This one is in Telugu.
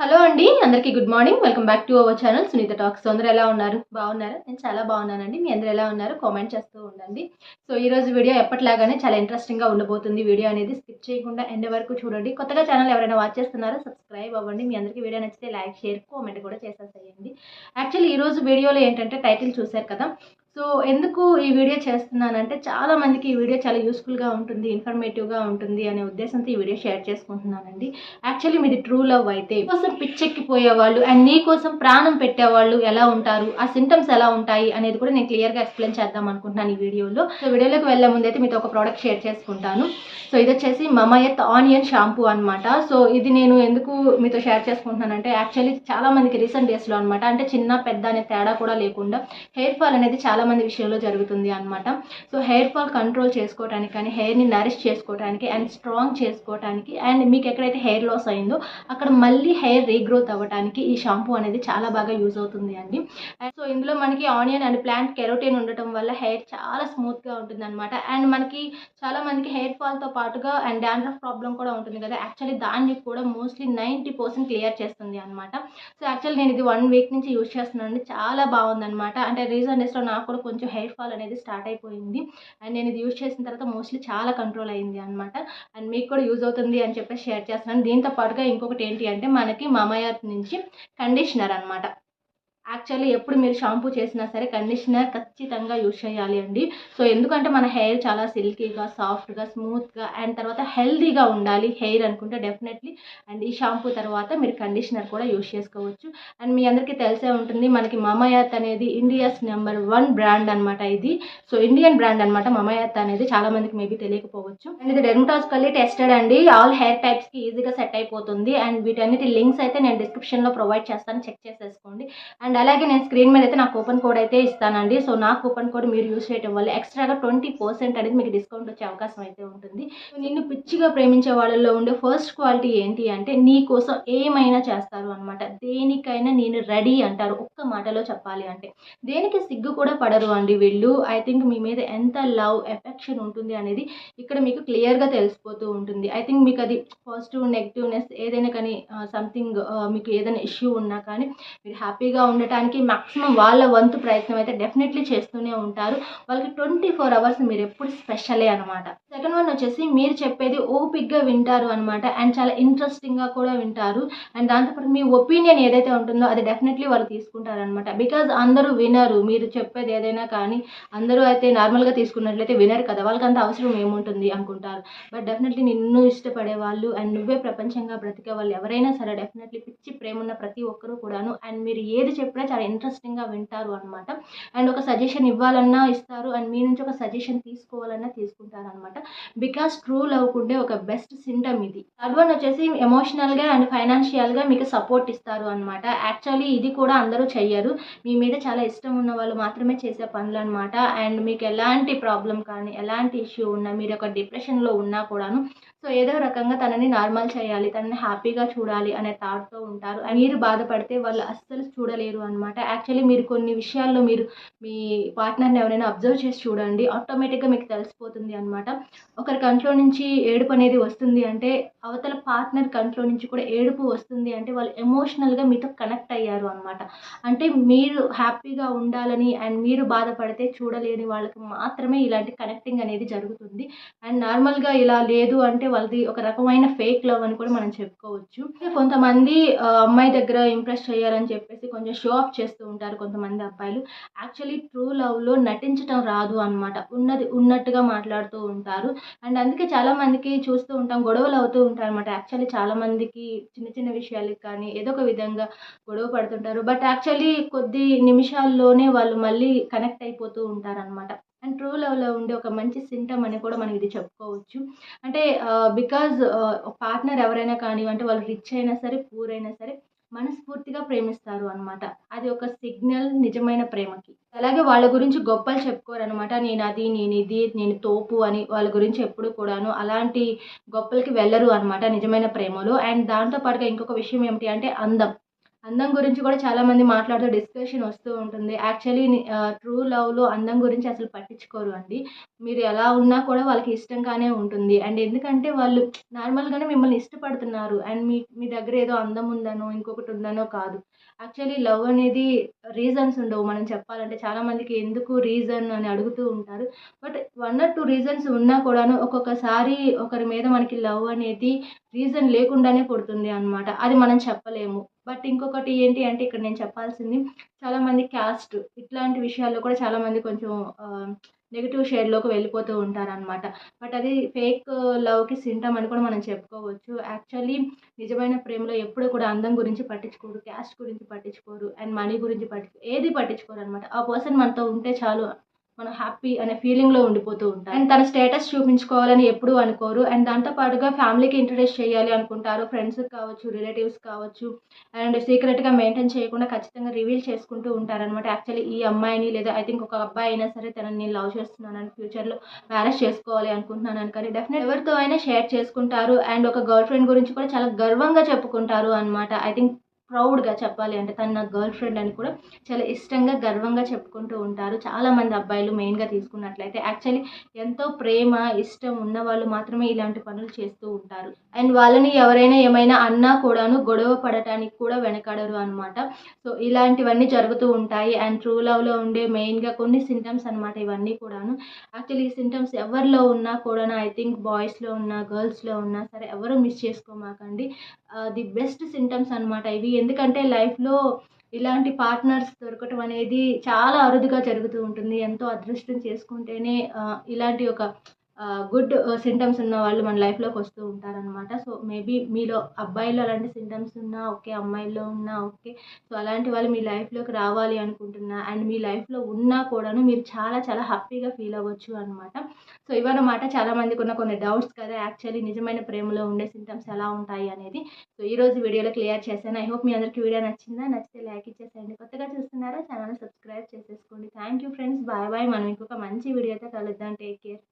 హలో అండి అందరికీ good morning. Welcome back to our channel. Sunitha talks. అందరూ ఎలా ఉన్నారు? బాగున్నారా? నేను చాలా బాగున్నానండి. మీ అందరూ ఎలా ఉన్నారు? కామెంట్ చేస్తూ ఉండండి. సో ఈ రోజు వీడియో ఎప్పటిలాగానే చాలా ఇంట్రెస్టింగ్గా ఉండబోతుంది. వీడియో అనేది స్కిప్ చేయకుండా ఎండ్ వరకు చూడండి. కొత్తగా ఛానల్ ఎవరైనా వాచ్ చేస్తున్నారో? సబ్స్క్రైబ్ అవ్వండి. మీ అందరికీ వీడియో నచ్చితే లైక్ షేర్ కామెంట్ కూడా చేసేసేయండి. యాక్చువల్లీ ఈ రోజు వీడియోలో ఏంటంటే టైటిల్ చూశారు కదా? సో ఎందుకు ఈ వీడియో చేస్తున్నానంటే చాలా మందికి ఈ వీడియో చాలా యూస్ఫుల్గా ఉంటుంది ఇన్ఫర్మేటివ్గా ఉంటుంది అనే ఉద్దేశంతో ఈ వీడియో షేర్ చేసుకుంటున్నానండి. యాక్చువల్లీ మీది ట్రూ లవ్ అయితే కోసం పిచ్చెక్కిపోయే వాళ్ళు అండ్ నీ కోసం ప్రాణం పెట్టేవాళ్ళు ఎలా ఉంటారు ఆ సింటమ్స్ ఎలా ఉంటాయి అనేది కూడా నేను క్లియర్గా ఎక్స్ప్లెయిన్ చేద్దాం అనుకుంటున్నాను ఈ వీడియోలో. సో వీడియోలోకి వెళ్ళే ముందు అయితే మీతో ఒక ప్రోడక్ట్ షేర్ చేసుకుంటాను. సో ఇది వచ్చేసి మమయత్ ఆనియన్ షాంపూ అనమాట సో ఇది నేను ఎందుకు మీతో షేర్ చేసుకుంటున్నానంటే యాక్చువల్లీ చాలామందికి రీసెంట్ డేస్లో అనమాట అంటే చిన్న పెద్ద అనే తేడా కూడా లేకుండా హెయిర్ ఫాల్ అనేది చాలా మంది విషయంలో జరుగుతుంది అనమాట సో హెయిర్ ఫాల్ కంట్రోల్ చేసుకోవడానికి కానీ హెయిర్ని నరిష్ చేసుకోవడానికి అండ్ స్ట్రాంగ్ చేసుకోవడానికి అండ్ మీకు ఎక్కడైతే హెయిర్ లాస్ అయిందో అక్కడ మళ్ళీ హెయిర్ రీగ్రోత్ అవ్వడానికి ఈ షాంపూ అనేది చాలా బాగా యూజ్ అవుతుంది అండి. అండ్ సో ఇందులో మనకి ఆనియన్ అండ్ ప్లాంట్ కెరోటిన్ ఉండటం వల్ల హెయిర్ చాలా స్మూత్గా ఉంటుంది అనమాట అండ్ మనకి చాలా మందికి హెయిర్ ఫాల్తో పాటుగా అండ్ డాండ్రఫ్ ప్రాబ్లం కూడా ఉంటుంది కదా. యాక్చువల్లీ దాన్ని కూడా మోస్ట్లీ నైంటీ పర్సెంట్ క్లియర్ చేస్తుంది అనమాట సో యాక్చువల్లీ నేను ఇది వన్ వీక్ నుంచి యూజ్ చేస్తున్నాను చాలా బాగుందన్నమాట. అంటే రీజన్ డేస్లో నాకు కూడా కొంచెం హెయిర్ ఫాల్ అనేది స్టార్ట్ అయిపోయింది. అండ్ నేను ఇది యూజ్ చేసిన తర్వాత మోస్ట్లీ చాలా కంట్రోల్ అయింది అనమాట అండ్ మీకు కూడా యూజ్ అవుతుంది అని చెప్పేసి షేర్ చేస్తున్నాను. దీంతో పాటుగా ఇంకొకటి ఏంటి అంటే మనకి మామయ్య నుంచి కండిషనర్ అనమాట యాక్చువల్లీ ఎప్పుడు మీరు షాంపూ చేసినా సరే కండిషనర్ ఖచ్చితంగా యూజ్ చేయాలి అండి. సో ఎందుకంటే మన హెయిర్ చాలా సిల్కీగా సాఫ్ట్గా స్మూత్గా అండ్ తర్వాత హెల్దీగా ఉండాలి. హెయిర్ అనుకుంటే డెఫినెట్లీ అండ్ ఈ షాంపూ తర్వాత మీరు కండిషనర్ కూడా యూజ్ చేసుకోవచ్చు. అండ్ మీ అందరికీ తెలిసే ఉంటుంది మనకి మమయాత్ అనేది ఇండియాస్ నెంబర్ వన్ బ్రాండ్ అనమాట ఇది. సో ఇండియన్ బ్రాండ్ అనమాట మమయాత్ అనేది. చాలా మందికి మేబీ తెలియకపోవచ్చు. అండ్ ఇది డెర్మటాస్కల్లీ టెస్టెడ్ అండి. ఆల్ హెయిర్ టైప్స్కి ఈజీగా సెట్ అయిపోతుంది. అండ్ వీటన్నిటి లింక్స్ అయితే నేను డిస్క్రిప్షన్లో ప్రొవైడ్ చేస్తాను. చెక్ చేసేసుకోండి. అండ్ అలాగే నేను స్క్రీన్ మీద అయితే నా కూపన్ కోడ్ అయితే ఇస్తానండి. సో నా కూపన్ కోడ్ మీరు యూస్ చేయడం వల్ల ఎక్స్ట్రాగా ట్వంటీ పర్సెంట్ అనేది మీకు డిస్కౌంట్ వచ్చే అవకాశం అయితే ఉంటుంది. నిన్ను పిచ్చిగా ప్రేమించే వాళ్ళలో ఉండే ఫస్ట్ క్వాలిటీ ఏంటి అంటే నీ కోసం ఏమైనా చేస్తారు అనమాట దేనికైనా నేను రెడీ అంటారు. ఒక్క మాటలో చెప్పాలి అంటే. దేనికి సిగ్గు కూడా పడరు అండి వీళ్ళు. ఐ థింక్ మీ మీద ఎంత లవ్ ఎఫెక్షన్ ఉంటుంది అనేది ఇక్కడ మీకు క్లియర్గా తెలిసిపోతూ ఉంటుంది. ఐ థింక్ మీకు అది పాజిటివ్ నెగిటివ్నెస్ ఏదైనా కానీ సంథింగ్ మీకు ఏదైనా ఇష్యూ ఉన్నా కానీ మీరు హ్యాపీగా ఉండే ఉండటానికి మాక్సిమం వాళ్ళ వంతు ప్రయత్నం అయితే డెఫినెట్లీ చేస్తూనే ఉంటారు. వాళ్ళకి ట్వంటీ ఫోర్ అవర్స్ మీరు ఎప్పుడు స్పెషలే అనమాట సెకండ్ వన్ వచ్చేసి మీరు చెప్పేది ఓపిక్గా వింటారు అనమాట అండ్ చాలా ఇంట్రెస్టింగ్గా కూడా వింటారు. అండ్ దాంతోపాటు మీ ఒపీనియన్ ఏదైతే ఉంటుందో అది డెఫినెట్లీ వాళ్ళు తీసుకుంటారనమాట బికాజ్ అందరూ వినరు మీరు చెప్పేది ఏదైనా కానీ అందరూ అయితే నార్మల్గా తీసుకున్నట్లయితే వినరు కదా వాళ్ళకి అంత అవసరం ఏముంటుంది అనుకుంటారు. బట్ డెఫినెట్లీ నిన్ను ఇష్టపడే వాళ్ళు అండ్ నువ్వే ప్రపంచంగా బ్రతికే వాళ్ళు ఎవరైనా సరే డెఫినెట్లీ పిచ్చి ప్రేమ ఉన్న ప్రతి ఒక్కరూ కూడాను. అండ్ మీరు ఏది చెప్పినా చాలా ఇంట్రెస్టింగ్గా వింటారు అనమాట అండ్ ఒక సజెషన్ ఇవ్వాలన్నా ఇస్తారు. అండ్ మీ నుంచి ఒక సజెషన్ తీసుకోవాలన్నా తీసుకుంటారు అనమాట బికాస్ ట్రూ లవ్ ఉండే ఒక బెస్ట్ సింటమ్ ఇది. థర్డ్ వన్ వచ్చేసి ఎమోషనల్గా అండ్ ఫైనాన్షియల్గా మీకు సపోర్ట్ ఇస్తారు అనమాట యాక్చువల్లీ ఇది కూడా అందరూ చెయ్యరు. మీ మీద చాలా ఇష్టం ఉన్న వాళ్ళు మాత్రమే చేసే పనులు అనమాట అండ్ మీకు ఎలాంటి ప్రాబ్లం కానీ ఎలాంటి ఇష్యూ ఉన్నా మీరు ఒక డిప్రెషన్లో ఉన్నా కూడాను సో ఏదో రకంగా తనని నార్మల్ చేయాలి తనని హ్యాపీగా చూడాలి అనే థాట్తో ఉంటారు. అండ్ మీరు బాధపడితే వాళ్ళు అస్సలు చూడలేరు అనమాట యాక్చువల్లీ మీరు కొన్ని విషయాల్లో మీరు మీ పార్ట్నర్ని ఎవరైనా అబ్జర్వ్ చేసి చూడండి ఆటోమేటిక్గా మీకు తెలిసిపోతుంది అనమాట ఒకరి కంట్లో నుంచి ఏడుపు అనేది వస్తుంది అంటే అవతల పార్ట్నర్ కంట్లో నుంచి కూడా ఏడుపు వస్తుంది అంటే వాళ్ళు ఎమోషనల్గా మీతో కనెక్ట్ అయ్యారు అనమాట అంటే మీరు హ్యాపీగా ఉండాలని అండ్ మీరు బాధపడితే చూడలేని వాళ్ళకి మాత్రమే ఇలాంటి కనెక్టింగ్ అనేది జరుగుతుంది. అండ్ నార్మల్గా ఇలా లేదు అంటే వాళ్ళది ఒక రకమైన ఫేక్ లవ్ అని కూడా మనం చెప్పుకోవచ్చు. కొంతమంది అమ్మాయి దగ్గర ఇంప్రెస్ చేయాలని చెప్పేసి కొంచెం షో ఆఫ్ చేస్తూ ఉంటారు కొంతమంది అబ్బాయిలు. యాక్చువల్లీ ట్రూ లవ్లో నటించటం రాదు అనమాట ఉన్నది ఉన్నట్టుగా మాట్లాడుతూ ఉంటారు. అండ్ అందుకే చాలా మందికి చూస్తూ ఉంటాం గొడవలు అవుతూ ఉంటారు అనమాట యాక్చువల్లీ చాలా మందికి చిన్న చిన్న విషయాలకి కానీ ఏదో ఒక విధంగా గొడవ పడుతుంటారు. బట్ యాక్చువల్లీ కొద్ది నిమిషాల్లోనే వాళ్ళు మళ్ళీ కనెక్ట్ అయిపోతూ ఉంటారు అనమాట అండ్ ట్రూ లవ్లో ఉండే ఒక మంచి సింటమ్ అని కూడా మనం ఇది చెప్పుకోవచ్చు. అంటే uh, బికాజ్ పార్ట్నర్ uh, ఎవరైనా కానివ్వంటే వాళ్ళు రిచ్ అయినా సరే పూర్ అయినా సరే మనస్ఫూర్తిగా ప్రేమిస్తారు అనమాట అది ఒక సిగ్నల్ నిజమైన ప్రేమకి. అలాగే వాళ్ళ గురించి గొప్పలు చెప్పుకోరు అనమాట నేను అది నేను ఇది నేను తోపు అని వాళ్ళ గురించి ఎప్పుడు కూడాను అలాంటి గొప్పలకి వెళ్ళరు అనమాట నిజమైన ప్రేమలో. అండ్ దాంతో పాటుగా ఇంకొక విషయం ఏమిటి అంటే అందం. అందం గురించి కూడా చాలామంది మాట్లాడుతూ డిస్కషన్ వస్తూ ఉంటుంది. యాక్చువల్లీ ట్రూ లవ్లో అందం గురించి అసలు పట్టించుకోరు అండి. మీరు ఎలా ఉన్నా కూడా వాళ్ళకి ఇష్టంగానే ఉంటుంది. అండ్ ఎందుకంటే వాళ్ళు నార్మల్గానే మిమ్మల్ని ఇష్టపడుతున్నారు. అండ్ మీ మీ దగ్గర ఏదో అందం ఉందనో ఇంకొకటి ఉందనో కాదు. యాక్చువల్లీ లవ్ అనేది రీజన్స్ ఉండవు. మనం చెప్పాలంటే చాలామందికి ఎందుకు రీజన్ అని అడుగుతూ ఉంటారు. But one or two reasons ఉన్నా కూడాను ఒక్కొక్కసారి ఒకరి మీద మనకి లవ్ అనేది రీజన్ లేకుండానే పుడుతుంది అనమాట అది మనం చెప్పలేము. బట్ ఇంకొకటి ఏంటి అంటే ఇక్కడ నేను చెప్పాల్సింది చాలామంది క్యాస్ట్ ఇట్లాంటి విషయాల్లో కూడా చాలామంది కొంచెం నెగిటివ్ షేడ్లోకి వెళ్ళిపోతూ ఉంటారనమాట బట్ అది ఫేక్ లవ్కి సింటమ్ అని కూడా మనం చెప్పుకోవచ్చు. యాక్చువల్లీ నిజమైన ప్రేమలో ఎప్పుడు కూడా అందం గురించి పట్టించుకోరు క్యాస్ట్ గురించి పట్టించుకోరు అండ్ మనీ గురించి పట్టించు ఏది పట్టించుకోరు అనమాట ఆ పర్సన్ మనతో ఉంటే చాలు మనం హ్యాపీ అనే ఫీలింగ్లో ఉండిపోతూ ఉంటాం. అండ్ తన స్టేటస్ చూపించుకోవాలని ఎప్పుడూ అనుకోరు. అండ్ దాంతో పాటుగా ఫ్యామిలీకి ఇంట్రడ్యూస్ చేయాలి అనుకుంటారు. ఫ్రెండ్స్కి కావచ్చు రిలేటివ్స్ కావచ్చు. అండ్ సీక్రెట్గా మెయింటైన్ చేయకుండా ఖచ్చితంగా రివీల్ చేసుకుంటూ ఉంటారనమాట యాక్చువల్లీ ఈ అమ్మాయిని లేదా ఐ థింక్ ఒక అబ్బాయి అయినా సరే తనని నేను లవ్ చేస్తున్నానని ఫ్యూచర్లో మ్యారేజ్ చేసుకోవాలి అనుకుంటున్నాను కానీ డెఫినెట్ ఎవరితో అయినా షేర్ చేసుకుంటారు. అండ్ ఒక గర్ల్ ఫ్రెండ్ గురించి కూడా చాలా గర్వంగా చెప్పుకుంటారు అనమాట ఐ థింక్ ప్రౌడ్గా చెప్పాలి. అంటే తను నా గర్ల్ ఫ్రెండ్ అని కూడా చాలా ఇష్టంగా గర్వంగా చెప్పుకుంటూ ఉంటారు. చాలామంది అబ్బాయిలు మెయిన్గా తీసుకున్నట్లయితే యాక్చువల్లీ ఎంతో ప్రేమ ఇష్టం ఉన్న వాళ్ళు మాత్రమే ఇలాంటి పనులు చేస్తూ ఉంటారు. అండ్ వాళ్ళని ఎవరైనా ఏమైనా అన్నా కూడాను గొడవ పడటానికి కూడా వెనకాడరు అనమాట సో ఇలాంటివన్నీ జరుగుతూ ఉంటాయి. అండ్ ట్రూ లవ్లో ఉండే మెయిన్గా కొన్ని సింటమ్స్ అనమాట ఇవన్నీ కూడాను. యాక్చువల్లీ ఈ సింటమ్స్ ఎవరిలో ఉన్నా కూడా ఐ థింక్ బాయ్స్లో ఉన్నా గర్ల్స్లో ఉన్నా సరే ఎవరు మిస్ చేసుకోమాకండి. ది బెస్ట్ సింటమ్స్ అనమాట ఇవి. ఎందుకంటే లైఫ్లో ఇలాంటి పార్ట్నర్స్ దొరకటం అనేది చాలా అరుదుగా జరుగుతూ ఉంటుంది. ఎంతో అదృష్టం చేసుకుంటేనే ఇలాంటి ఒక గుడ్ సింటమ్స్ ఉన్న వాళ్ళు మన లైఫ్లోకి వస్తూ ఉంటారనమాట సో మేబీ మీలో అబ్బాయిలో అలాంటి సింటమ్స్ ఉన్నా ఓకే అమ్మాయిల్లో ఉన్నా ఓకే సో అలాంటి వాళ్ళు మీ లైఫ్లోకి రావాలి అనుకుంటున్నా అండ్ మీ లైఫ్లో ఉన్నా కూడాను మీరు చాలా చాలా హ్యాపీగా ఫీల్ అవ్వచ్చు అనమాట సో ఇవన్నమాట చాలామందికి ఉన్న కొన్ని డౌట్స్ కదా. యాక్చువల్లీ నిజమైన ప్రేమలో ఉండే సింటమ్స్ ఎలా ఉంటాయి అనేది. సో ఈ రోజు వీడియోలో క్లియర్ చేశాను. ఐ హోప్ మీ అందరికీ వీడియో నచ్చిందా. నచ్చితే లైక్ ఇచ్చేసేయండి. కొత్తగా చూస్తున్నారా? ఛానల్ సబ్స్క్రైబ్ చేసేసుకోండి. Thank you friends bye bye మనం ఇంకొక మంచి వీడియోతో కలుద్దాం. Take care